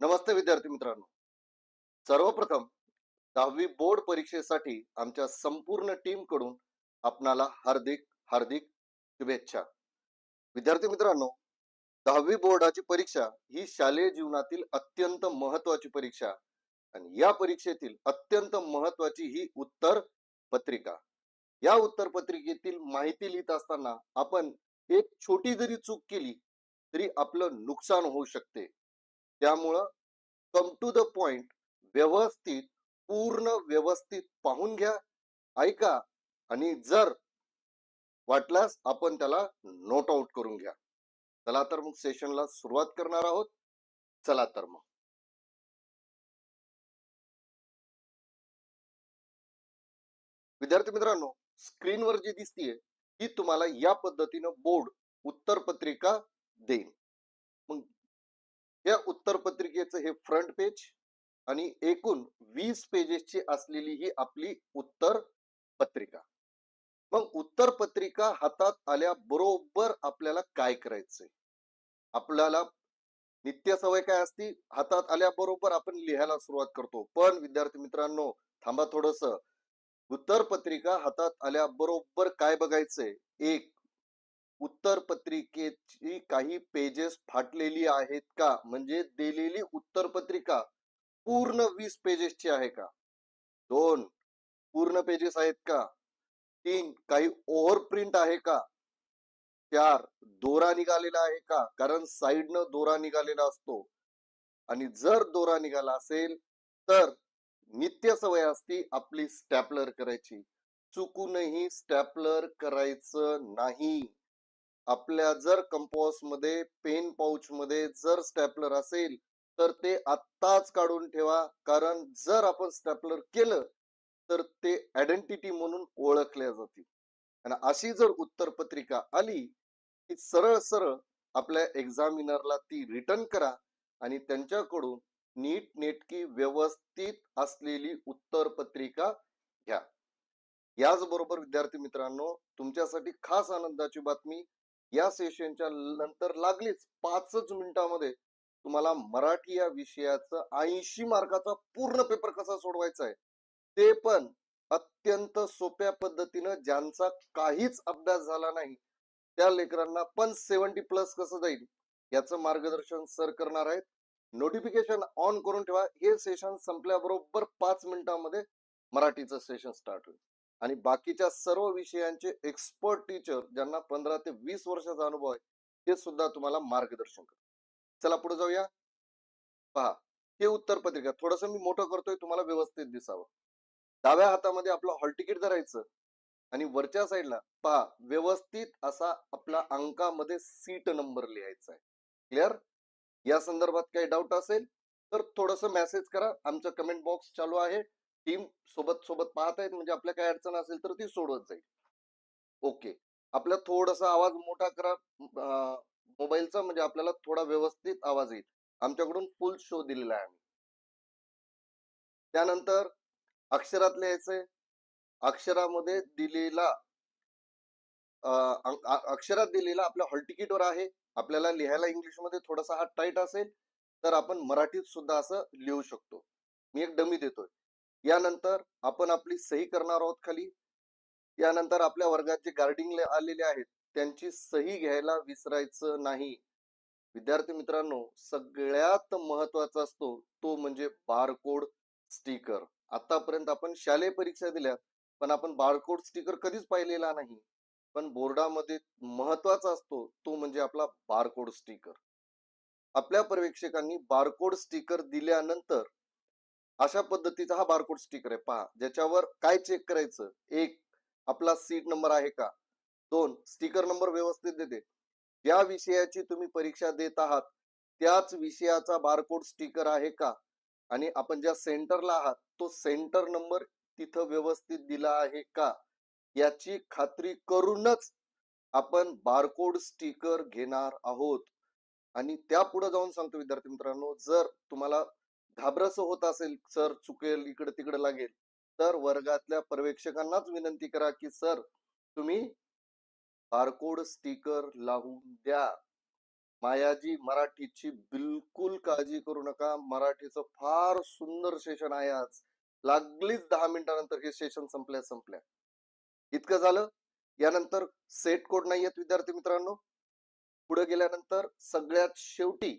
नमस्ते विद्यार्थी मित्रांनो. सर्वप्रथम दहावी बोर्ड परीक्षेसाठी आमच्या संपूर्ण टीमकडून आपणाला हार्दिक हार्दिक शुभेच्छा. विद्यार्थी मित्रांनो दहावी बोर्डाची परीक्षा ही शालेय जीवनातील अत्यंत महत्वाची परीक्षा आणि या परीक्षेतील अत्यंत महत्वाची ही उत्तर पत्रिका. या उत्तर पत्रिकेतील माहिती लिहित असताना आपण एक छोटी जरी चूक केली तरी आपलं नुकसान होऊ शकते. त्यामुळं कम टू द पॉइंट व्यवस्थित पूर्ण व्यवस्थित पाहून घ्या ऐका. आणि जर वाटल्यास आपण त्याला नोट आउट करून घ्या. चला तर मग सेशनला सुरुवात करणार आहोत. चला तर मग. विद्यार्थी मित्रांनो स्क्रीनवर जी दिसतीये ती तुम्हाला या पद्धतीनं बोर्ड उत्तर पत्रिका देईन. या उत्तर पत्रिकेचं हे फ्रंट पेज आणि एकूण वीस पेजेसची असलेली ही आपली उत्तर पत्रिका मग उत्तर पत्रिका हातात आल्याबरोबर आपल्याला काय करायचंय? आपल्याला नित्य सवय काय असती? हातात आल्याबरोबर आपण लिहायला सुरुवात करतो. पण विद्यार्थी मित्रांनो थांबा थोडस. उत्तर पत्रिका हातात आल्याबरोबर काय बघायचंय? एक उत्तर पत्रिकेची काही पेजेस फाटलेली आहेत का? म्हणजे दिलेली उत्तर पत्रिका पूर्ण वीस पेजेसची आहे का? दोन पूर्ण पेजेस आहेत का? तीन काही ओव्हर प्रिंट आहे का? चार दोरा निघालेला आहे का? कारण साईडनं दोरा निघालेला असतो. आणि जर दोरा निघाला असेल तर नित्य सवय असती आपली स्टॅपलर करायची. चुकूनही स्टॅपलर करायचं नाही. आपल्या जर कंपॉसमध्ये पेन पाऊच मध्ये जर स्टॅपलर असेल तर ते आत्ताच काढून ठेवा. कारण जर आपण स्टॅपलर केलं तर ते आयडेंटिटी म्हणून ओळखल्या जातील. आणि अशी जर उत्तर पत्रिका आली की सरळ सरळ आपल्या एक्झामिनरला ती रिटर्न करा आणि त्यांच्याकडून नीट नेटकी व्यवस्थित असलेली उत्तर पत्रिका घ्या. याचबरोबर विद्यार्थी मित्रांनो तुमच्यासाठी खास आनंदाची बातमी या सेशनच्या नंतर लागलीच पाचच मिनिटामध्ये तुम्हाला मराठी या विषयाचं ऐंशी मार्काचा पूर्ण पेपर कसा सोडवायचा आहे ते पण अत्यंत सोप्या पद्धतीनं ज्यांचा काहीच अभ्यास झाला नाही त्या लेकरांना पण सेव्हन्टी प्लस कसं जाईल याचं मार्गदर्शन सर करणार आहेत. नोटिफिकेशन ऑन करून ठेवा हे सेशन संपल्याबरोबर पाच मिनिटांमध्ये मराठीचं सेशन स्टार्ट होईल. आणि बाकीच्या सर्व विषयांचे एक्सपर्ट टीचर ज्यांना पंधरा ते वीस वर्षाचा अनुभव आहे ते सुद्धा तुम्हाला मार्गदर्शन करतात चला पुढे जाऊया. पहा हे उत्तर पत्रिका थोडस मी मोठं करतोय तुम्हाला व्यवस्थित दिसावं. डाव्या हातामध्ये आपलं हॉल तिकीट धरायचं आणि वरच्या साईडला पहा व्यवस्थित असा आपला अंकामध्ये सीट नंबर लिहायचा आहे. क्लिअर या संदर्भात काही डाऊट असेल तर थोडस मेसेज करा. आमचं कमेंट बॉक्स चालू आहे. टीम सोबत सोबत पाहत आहेत म्हणजे आपल्या काय अडचण असेल तर ती सोडवत जाईल. ओके. आपला थोडासा आवाज मोठा करा. मोबाईलचा म्हणजे आपल्याला थोडा व्यवस्थित आवाज येईल. आमच्याकडून फुल शो दिलेला आहे आम्ही. त्यानंतर अक्षरात लिहायचंय. अक्षरामध्ये दिलेला अक्षरात दिलेला आपल्या हॉलटिकीटवर आहे. आपल्याला लिहायला इंग्लिशमध्ये थोडासा हा टाईट असेल तर आपण मराठीत सुद्धा असं लिहू शकतो. मी एक डमी देतोय. यानंतर आपण आपली सही करणार आहोत खाली. यानंतर आपल्या वर्गात जे गार्डिंग आलेले आहेत त्यांची सही घ्यायला विसरायचं नाही. विद्यार्थी मित्रांनो सगळ्यात महत्त्वाचा असतो तो म्हणजे बारकोड स्टिकर आतापर्यंत आपण शालेय परीक्षा दिल्या पण आपण बारकोड स्टिकर कधीच पाहिलेला नाही. पण बोर्डामध्ये महत्त्वाचा असतो तो म्हणजे आपला बारकोड स्टिकर आपल्या पर्यवेक्षकांनी बारकोड स्टिकर दिल्यानंतर अशा पद्धतीचा हा बारकोड स्टिकर आहे. पहा ज्याच्यावर काय चेक करायचं? एक आपला सीट नंबर आहे का? दोन स्टिकर नंबर व्यवस्थित देते. ज्या विषयाची तुम्ही परीक्षा देत आहात. त्याच विषयाचा बारकोड स्टिकर आहे का? आणि आपण ज्या सेंटरला आहात तो सेंटर नंबर तिथं व्यवस्थित दिला आहे का? याची खात्री करूनच आपण बारकोड स्टिकर घेणार आहोत. आणि त्या पुढे जाऊन सांगतो विद्यार्थी मित्रांनो जर तुम्हाला घाबरस होत असेल सर चुकेल इकडे तिकडे लागेल तर वर्गातल्या पर्यवेक्षकांनाच विनंती करा की सर तुम्ही बारकोड स्टिकर लावून द्या. मायाजी मराठीची बिलकुल काळजी करू नका. मराठीचं फार सुंदर सेशन आहे आज. लागलीच दहा मिनिटानंतर हे सेशन संपल्या संपल्या. इतकं झालं. यानंतर सेट कोड नाही आहेत विद्यार्थी मित्रांनो. पुढे गेल्यानंतर सगळ्यात शेवटी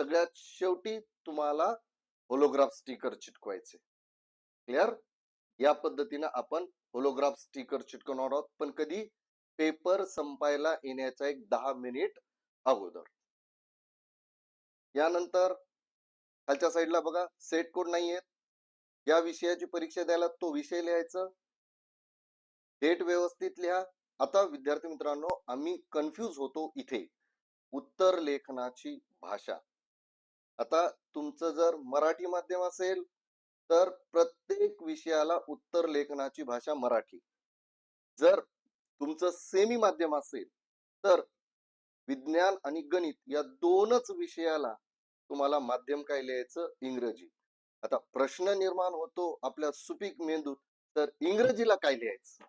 सगळ्यात शेवटी तुम्हाला होलोग्राफ स्टिकर चिटकवायचे. क्लिअर या पद्धतीनं आपण होलोग्राफ स्टिकर चिटकवणार आहोत पण कधी पेपर संपायला येण्याचा एक दहा मिनिट अगोदर. यानंतर खालच्या साईडला बघा सेट कोड नाही आहेत या विषयाची परीक्षा द्यायला तो विषय लिहायचा. डेट व्यवस्थित लिहा. आता विद्यार्थी मित्रांनो आम्ही कन्फ्यूज होतो इथे. उत्तर लेखनाची भाषा. आता तुमचं जर मराठी माध्यम असेल तर प्रत्येक विषयाला उत्तर लेखनाची भाषा मराठी. जर तुमचं सेमी माध्यम असेल तर विज्ञान आणि गणित या दोनच विषयाला तुम्हाला माध्यम काय लिहायचं? इंग्रजी. आता प्रश्न निर्माण होतो आपल्या सुपीक मेंदूत तर इंग्रजीला काय लिहायचं?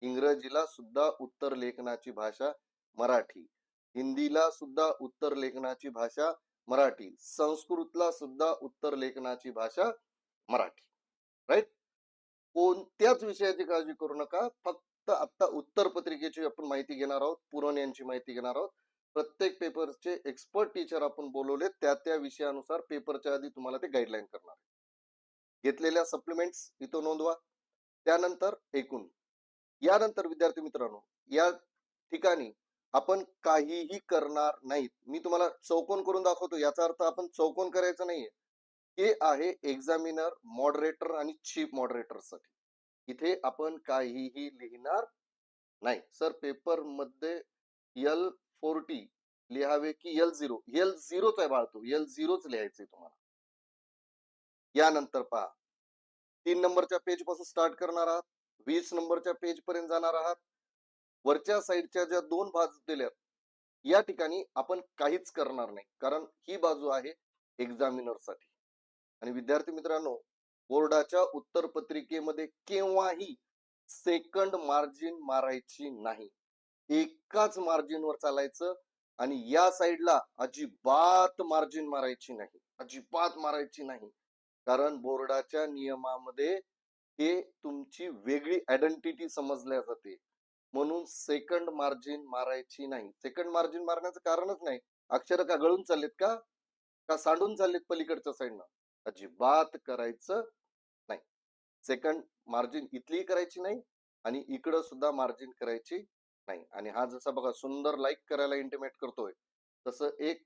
इंग्रजीला सुद्धा उत्तर लेखनाची भाषा मराठी. हिंदीला सुद्धा उत्तर लेखनाची भाषा मराठी. संस्कृतला सुद्धा उत्तर लेखनाची भाषा मराठी. राईट कोणत्याच विषयाची काळजी करू नका. फक्त आता उत्तर पत्रिकेची आपण माहिती घेणार आहोत. पुरण यांची माहिती घेणार आहोत. प्रत्येक पेपरचे एक्सपर्ट टीचर आपण बोलवले त्या त्या विषयानुसार पेपरच्या आधी तुम्हाला ते गाईडलाईन करणार आहे. घेतलेल्या सप्लिमेंट्स इथं नोंदवा. त्यानंतर एकूण. यानंतर विद्यार्थी मित्रांनो या ठिकाणी आपण काहीही करणार नाहीत. मी तुम्हाला चौकोन करून दाखवतो. याचा अर्थ आपण चौकोन करायचं नाहीये. हे आहे एक्झामिनर मॉडरेटर आणि चीफ मॉडरेटरसाठी इथे आपण काहीही लिहिणार नाही. सर पेपरमध्ये एल फोर्टी लिहावे की एल झिरो एल झिरोच आहे बाळतो. एल झिरोच लिहायचंय तुम्हाला. यानंतर पहा. तीन नंबरच्या पेजपासून स्टार्ट करणार आहात. वीस नंबरच्या पेज पर्यंत जाणार आहात. वरच्या साईडच्या ज्या दोन बाजू दिल्यात या ठिकाणी आपण काहीच करणार नाही. कारण ही बाजू आहे एक्झामिनरसाठी. आणि विद्यार्थी मित्रांनो बोर्डाच्या उत्तर पत्रिकेमध्ये केव्हाही सेकंड मार्जिन मारायची नाही. एकाच मार्जिनवर चालायचं आणि या साईडला अजिबात मार्जिन मारायची नाही. अजिबात मारायची नाही. कारण बोर्डाच्या नियमामध्ये हे तुमची वेगळी आयडेंटिटी समजल्या जाते. म्हणून सेकंड मार्जिन मारायची नाही. सेकंड मार्जिन मारण्याचं कारणच नाही. अक्षर का गळून चाललेत का? का सांडून चाललेत पलीकडच्या साईडनं अजिबात करायचं नाही. सेकंड मार्जिन इथली करायची नाही आणि इकडं सुद्धा मार्जिन करायची नाही. आणि हा जसा बघा सुंदर लाईक करायला इंटिमेट करतोय तसं एक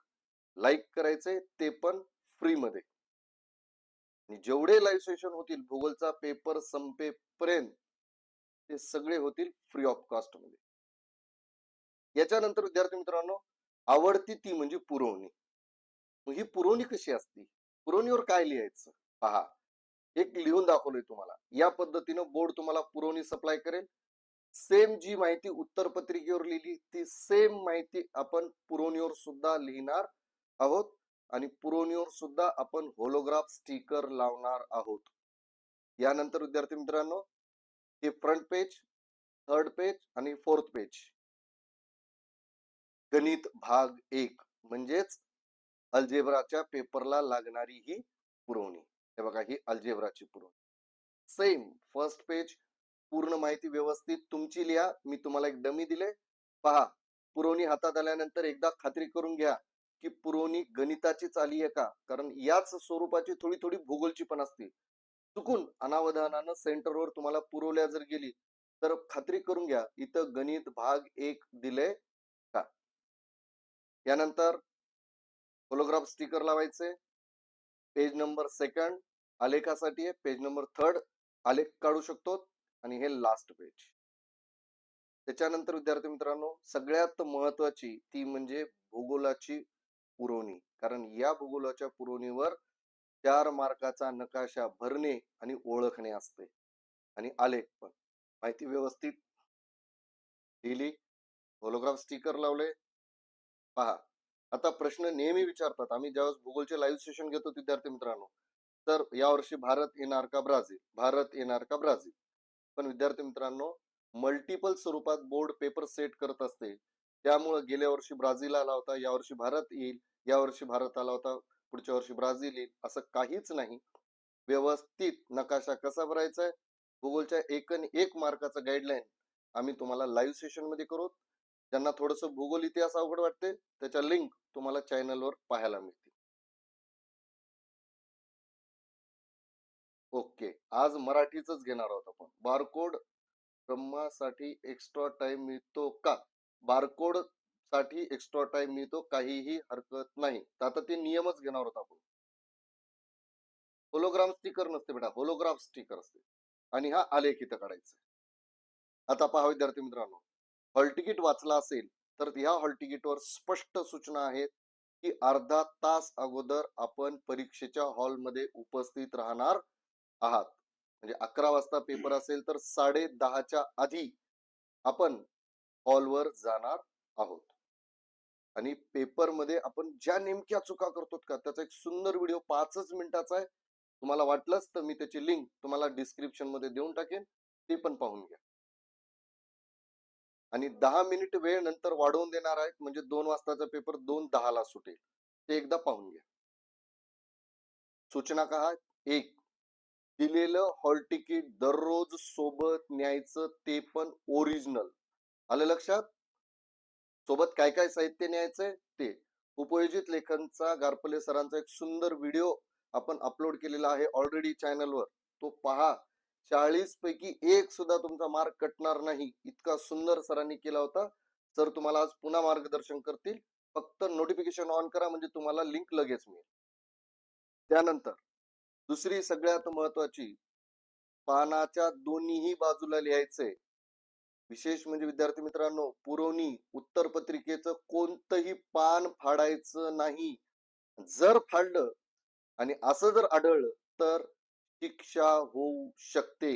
लाईक करायचंय ते पण फ्री मध्ये. जेवढे लाईव्ह सेशन होतील भूगोलचा पेपर संपेपर्यंत ते सगळे होतील फ्री ऑफ कॉस्टमध्ये. याच्यानंतर विद्यार्थी मित्रांनो आवडती ती म्हणजे पुरवणी. मग ही पुरवणी कशी असती? पुरवणीवर काय लिहायचं? पहा. एक लिहून दाखवलंय तुम्हाला. या पद्धतीनं बोर्ड तुम्हाला पुरवणी सप्लाय करेल. सेम जी माहिती उत्तर पत्रिकेवर लिहिली ती सेम माहिती आपण पुरवणीवर सुद्धा लिहिणार आहोत आणि पुरवणीवर सुद्धा आपण होलोग्राफ स्टिकर लावणार आहोत. यानंतर विद्यार्थी मित्रांनो हे फ्रंट पेज थर्ड पेज आणि फोर्थ पेज. गणित भाग एक म्हणजेच अल्जेब्राच्या पेपरला लागणारी ही पुरवणी. हे बघा ही अल्जेब्राची पुरवणी. सेम फर्स्ट पेज पूर्ण माहिती व्यवस्थित तुमची लिहा मी तुम्हाला एक डमी दिले. पहा पुरवणी हातात आल्यानंतर एकदा खात्री करून घ्या की पुरवणी गणिताचीच आली आहे का? कारण याच स्वरूपाची थोडी थोडी भूगोलची पण असते. चुकून अनावधानानं सेंटरवर तुम्हाला पुरवल्या जर गेली तर खात्री करून घ्या इथं गणित भाग एक दिले का? यानंतर होलोग्राफ स्टिकर लावायचे पेज नंबर सेकंड आलेखासाठी आहे पेज नंबर थर्ड आलेख काढू शकतो आणि हे लास्ट पेज त्याच्यानंतर विद्यार्थी मित्रांनो सगळ्यात महत्वाची ती म्हणजे भूगोलाची पुरवणी. कारण या भूगोलाच्या पुरवणीवर चार मार्काचा नकाशा भरणे आणि ओळखणे असते आणि आलेख पण. माहिती व्यवस्थित. लिहिली. होलोग्राफ स्टिकर लावले. पहा. आता प्रश्न नेहमी विचारतात. आम्ही ज्यावेळेस भूगोलचे लाईव्ह सेशन घेतो विद्यार्थी मित्रांनो तर यावर्षी भारत येणार का ब्राझील? भारत येणार का ब्राझील? पण विद्यार्थी मित्रांनो मल्टिपल स्वरूपात बोर्ड पेपर सेट करत असते. त्यामुळं गेल्या वर्षी ब्राझील आला होता यावर्षी भारत येईल यावर्षी भारत आला होता. पुढच्या वर्षी ब्राझील येईल असं काहीच नाही. व्यवस्थित नकाशा कसा भरायचा आहे? भूगोलच्या एक आणि एक मार्काचा गाईडलाईन आम्ही तुम्हाला लाईव्ह सेशनमध्ये करू. ज्यांना थोडस भूगोल इतिहास अवघड वाटते. त्याच्या लिंक तुम्हाला चॅनलवर पाहायला मिळतील. ओके आज मराठीच घेणार आहोत आपण. बारकोड ब्रह्मासाठी एक्स्ट्रा टाइम मिळतो का? बारकोड साठी एक्स्ट्रा टाइम मिळतो काहीही हरकत नाही. तर आता ते नियमच घेणार आहोत आपण. होलोग्राम स्टिकर नसते बेटा होलोग्राफ स्टिकर असते. आणि हा आलेख इथं काढायचा आता पहा विद्यार्थी मित्रांनो हॉल तिकीट वाचला असेल तर ह्या हॉल तिकीटवर स्पष्ट सूचना आहेत की अर्धा तास अगोदर आपण परीक्षेच्या हॉलमध्ये उपस्थित राहणार आहात. म्हणजे अकरा वाजता पेपर असेल तर साडे दहाच्या आधी आपण हॉलवर जाणार आहोत. आणि पेपरमध्ये आपण ज्या नेमक्या चुका करतो का त्याचा एक सुंदर व्हिडिओ पाचच मिनिटाचा आहे. तुम्हाला वाटलंच तर मी त्याची लिंक तुम्हाला डिस्क्रिप्शनमध्ये देऊन टाकेन ते पण पाहून घ्या. आणि दहा मिनिट वेळ नंतर वाढवून देणार आहेत म्हणजे दोन वाजताचा पेपर दोन दहाला सुटेल. ते एकदा पाहून घ्या. सूचना का एक दिलेलं हॉल तिकीट दररोज सोबत न्यायचं ते पण ओरिजिनल. आलं लक्षात? सोबत काय काय साहित्य न्यायचंय? ते. उपयोजित लेखनचा गारपले सरांचा एक सुंदर व्हिडिओ आपण अपलोड केलेला आहे ऑलरेडी चॅनलवर तो पहा. चाळीस पैकी एक सुद्धा तुमचा मार्क कटणार नाही. इतका सुंदर सरांनी केला होता. सर तुम्हाला आज पुन्हा मार्गदर्शन करतील. फक्त नोटिफिकेशन ऑन करा म्हणजे तुम्हाला लिंक लगेच मिळेल. त्यानंतर दुसरी सगळ्यात महत्वाची पानाच्या दोन्हीही बाजूला लिहायचंय. विशेष म्हणजे विद्यार्थी मित्रांनो पुरवणी उत्तर पत्रिकेचं कोणतंही पान फाडायचं नाही. जर फाडलं आणि असं जर आढळलं तर शिक्षा होऊ शकते.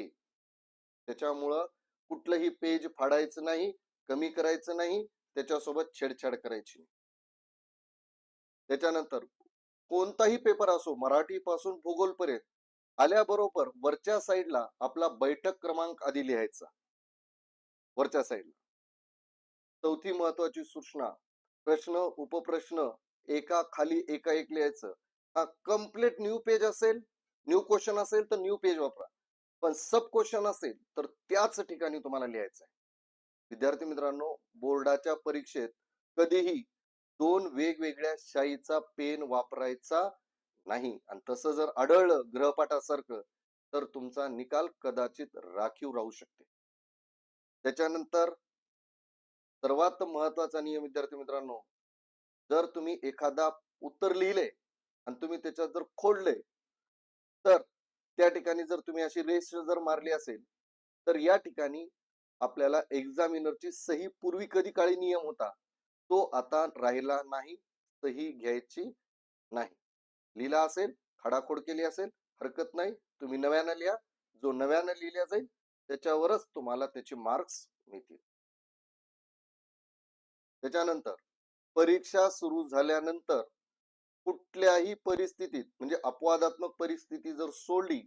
त्याच्यामुळं कुठलंही पेज फाडायचं नाही कमी करायचं नाही त्याच्यासोबत छेडछाड करायची त्याच्यानंतर कोणताही पेपर असो मराठी पासून भूगोल पर्यंत आल्याबरोबर वरच्या साईडला आपला बैठक क्रमांक आधी लिहायचा. वरच्या साईडला चौथी महत्वाची सूचना प्रश्न उपप्रश्न एका खाली एका एक लिहायचं. हा कंप्लीट न्यू पेज असेल न्यू क्वेश्चन असेल तर न्यू पेज वापरा. पण सब क्वेश्चन असेल तर त्याच ठिकाणी तुम्हाला लिहायचं आहे. विद्यार्थी मित्रांनो बोर्डाच्या परीक्षेत कधीही दोन वेगवेगळ्या शाईचा पेन वापरायचा नाही. आणि तसं जर आढळलं ग्रहपाठासारखं तर तुमचा निकाल कदाचित राखीव राहू शकते. त्याच्यानंतर सर्वात महत्त्वाचा नियम विद्यार्थी मित्रांनो जर तुम्ही एखादा उत्तर लिहिले आणि तुम्ही त्याच्यात जर खोडले तर त्या ठिकाणी जर तुम्ही अशी रेस जर मारली असेल तर या ठिकाणी आपल्याला एक्झामिनरची सही पूर्वी कधी काळी नियम होता? तो आता राहिला नाही सही घ्यायची नाही. लिहिला असेल खडाखोड केली असेल हरकत नाही तुम्ही नव्यानं लिहा जो नव्यानं लिहिला जाईल त्याच्यावरच तुम्हाला त्याचे मार्क्स मिळतील. त्याच्यानंतर परीक्षा सुरू झाल्यानंतर कुठल्याही परिस्थितीत म्हणजे अपवादात्मक परिस्थिती जर सोडली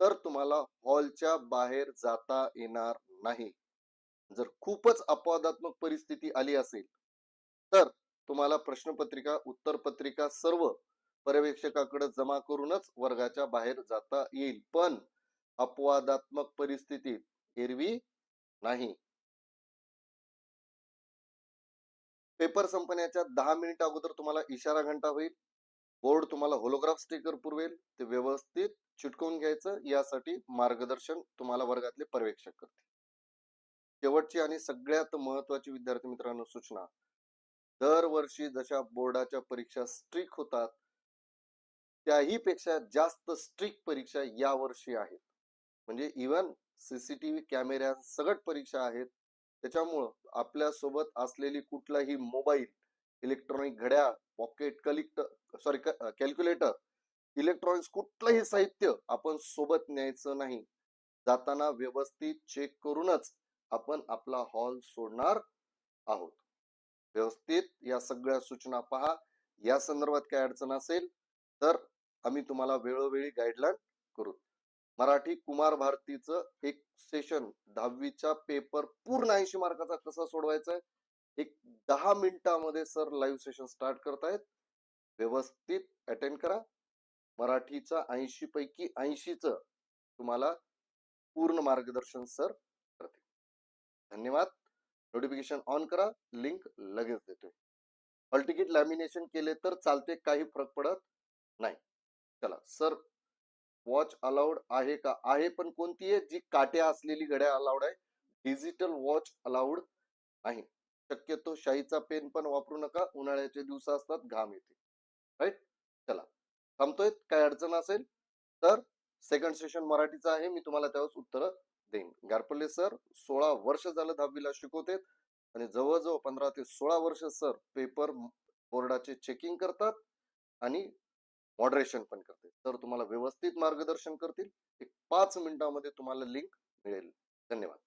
तर तुम्हाला हॉलच्या बाहेर जाता येणार नाही. जर खूपच अपवादात्मक परिस्थिती आली असेल तर तुम्हाला प्रश्नपत्रिका उत्तरपत्रिका सर्व पर्यवेक्षकाकडे जमा करूनच वर्गाच्या बाहेर जाता येईल. पण अपवादात्मक परिस्थितीत एरवी नाही. पेपर संपण्याच्या दहा मिनिट अगोदर तुम्हाला इशारा घंटा होईल. बोर्ड तुम्हाला होलोग्राफ स्टिकर पुरवेल. ते व्यवस्थित चिटकवून घ्यायचं. यासाठी मार्गदर्शन तुम्हाला वर्गातले पर्यवेक्षक करते शेवटची आणि सगळ्यात महत्वाची विद्यार्थी मित्रांनो सूचना. दरवर्षी जशा बोर्डाच्या परीक्षा स्ट्रिक होतात त्याही पेक्षा जास्त स्ट्रिक परीक्षा या वर्षी आहेत. म्हणजे इव्हन सीसीटीव्ही कॅमेऱ्या सगट परीक्षा आहेत. त्याच्यामुळं आपल्यासोबत असलेली कुठलाही मोबाईल इलेक्ट्रॉनिक घड्याळ पॉकेट कलिक्ट सॉरी कॅल्क्युलेटर इलेक्ट्रॉनिक्स कुठलंही साहित्य आपण सोबत न्यायचं नाही. जाताना व्यवस्थित चेक करूनच आपण आपला हॉल सोडणार आहोत. व्यवस्थित या सगळ्या सूचना पहा. या संदर्भात काय अडचण असेल तर आम्ही तुम्हाला वेळोवेळी गाईडलाईन करू. मराठी कुमार भारतीचं एक सेशन दहावीचा पेपर पूर्ण ऐंशी मार्काचा कसा सोडवायचा आहे एक दहा मिनिटामध्ये सर लाईव्ह सेशन स्टार्ट करतायत व्यवस्थित अटेंड करा. मराठीचा ऐंशी पैकी ऐंशीच तुम्हाला पूर्ण मार्गदर्शन सर करतील. धन्यवाद. नोटिफिकेशन ऑन करा. लिंक लगेच देतोय. हॉल तिकीट लॅमिनेशन केले तर चालते काही फरक पडत नाही. चला सर वॉच अलाउड आहे का? आहे पण कोणती आहे जी काट्या असलेली घड्याळ अलाउड आहे? डिजिटल वॉच अलाउड आहे. शक्यतो शाईचा पेन पण वापरू नका उन्हाळ्याचे दिवस असतात घाम येते. राईट? चला. थांबतोय काय अडचण असेल तर सेकंड सेशन मराठीचं आहे मी तुम्हाला त्यावेळेस उत्तर देईन. गारपल्ले सर सोळा वर्ष झालं दहावीला शिकवतेत आणि जवळजवळ पंधरा ते सोळा वर्ष सर पेपर बोर्डाचे चेकिंग करतात आणि मॉडरेशन पण करते तर तुम्हाला व्यवस्थित मार्गदर्शन करतील. एक पाच मिनिटामध्ये तुम्हाला लिंक मिळेल. धन्यवाद.